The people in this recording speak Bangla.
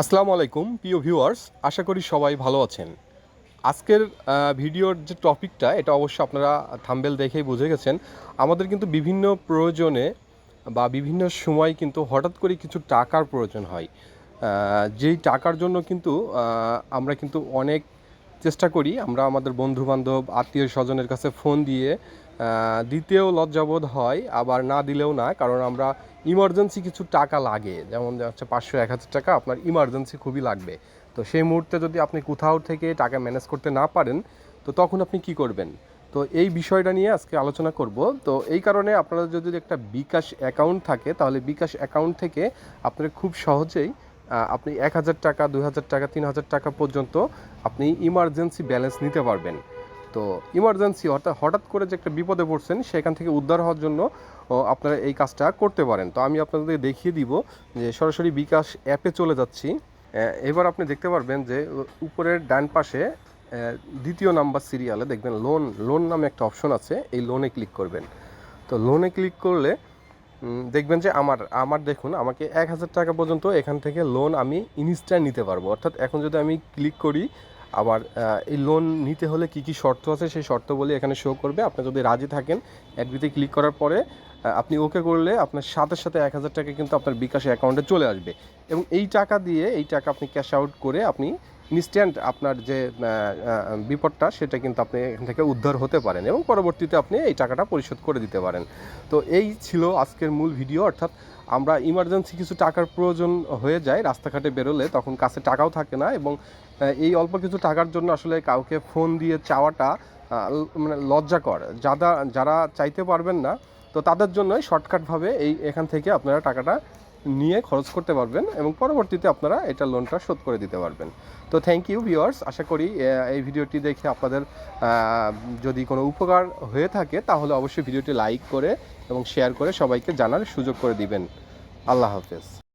আসসালামু আলাইকুম, প্রিয় ভিউয়ার্স, আশা করি সবাই ভালো আছেন। আজকের ভিডিওর যে টপিকটা, এটা অবশ্য আপনারা থাম্বেল দেখেই বুঝে গেছেন। আমাদের কিন্তু বিভিন্ন প্রয়োজনে বা বিভিন্ন সময় কিন্তু হঠাৎ করে কিছু টাকার প্রয়োজন হয়। যেই টাকার জন্য কিন্তু আমরা কিন্তু অনেক চেষ্টা করি আমরা আমাদের বন্ধু বান্ধব আত্মীয় স্বজনের কাছে ফোন দিয়ে দিতেও লজ্জাবোধ হয়, আবার না দিলেও না, কারণ আমরা ইমার্জেন্সি কিছু টাকা লাগে। যেমন হচ্ছে পাঁচশো এক হাজার টাকা আপনার ইমার্জেন্সি খুবই লাগবে। তো সেই মুহূর্তে যদি আপনি কোথাও থেকে টাকা ম্যানেজ করতে না পারেন, তো তখন আপনি কি করবেন? তো এই বিষয়টা নিয়ে আজকে আলোচনা করব। তো এই কারণে আপনারা যদি একটা বিকাশ অ্যাকাউন্ট থাকে, তাহলে বিকাশ অ্যাকাউন্ট থেকে আপনারা খুব সহজেই আপনি এক হাজার টাকা, দুই হাজার টাকা, তিন হাজার টাকা পর্যন্ত আপনি ইমার্জেন্সি ব্যালেন্স নিতে পারবেন। তো ইমার্জেন্সি অর্থাৎ হঠাৎ করে যে একটা বিপদে পড়ছেন, সেখান থেকে উদ্ধার হওয়ার জন্য আপনারা এই কাজটা করতে পারেন। তো আমি আপনাদের দেখিয়ে দিব যে সরাসরি বিকাশ অ্যাপে চলে যাচ্ছি। এবার আপনি দেখতে পারবেন যে উপরের ডান পাশে দ্বিতীয় নাম্বার সিরিয়ালে দেখবেন লোন লোন নামে একটা অপশন আছে, এই লোনে ক্লিক করবেন। তো লোনে ক্লিক করলে দেখবেন যে আমার আমার দেখুন, আমাকে এক হাজার টাকা পর্যন্ত এখান থেকে লোন আমি ইনস্ট্যান্ট নিতে পারব। অর্থাৎ এখন যদি আমি ক্লিক করি, আবার এই লোন নিতে হলে কি কি শর্ত আছে, সেই শর্ত বলে এখানে শো করবে। আপনি যদি রাজি থাকেন অ্যাডবিতে ক্লিক করার পরে আপনি ওকে করলে আপনার সাথে সাথে এক হাজার টাকা কিন্তু আপনার বিকাশ অ্যাকাউন্টে চলে আসবে। এবং এই টাকা দিয়ে, এই টাকা আপনি ক্যাশ আউট করে আপনি ইনস্ট্যান্ট আপনার যে বিপদটা, সেটা কিন্তু আপনি এখান থেকে উদ্ধার হতে পারেন এবং পরবর্তীতে আপনি এই টাকাটা পরিশোধ করে দিতে পারেন। তো এই ছিল আজকের মূল ভিডিও অর্থাৎ আমরা ইমার্জেন্সি কিছু টাকার প্রয়োজন হয়ে যায়, রাস্তাঘাটে বেরোলে তখন কাছে টাকাও থাকে না এবং এই অল্প কিছু টাকার জন্য আসলে কাউকে ফোন দিয়ে চাওয়াটা মানে লজ্জাকর। যারা যারা চাইতে পারবেন না তো তাদের জন্যই শর্টকাটভাবে এই এখান থেকে আপনারা টাকাটা নিয়ে খরচ করতে পারবেন এবং পরবর্তীতে আপনারা এটা লোনটা শোধ করে দিতে পারবেন। তো থ্যাংক ইউ ভিওয়ার্স আশা করি এই ভিডিওটি দেখে আপনাদের যদি কোনো উপকার হয়ে থাকে, তাহলে অবশ্যই ভিডিওটি লাইক করে এবং শেয়ার করে সবাইকে জানার সুযোগ করে দিবেন। আল্লাহ হাফেজ।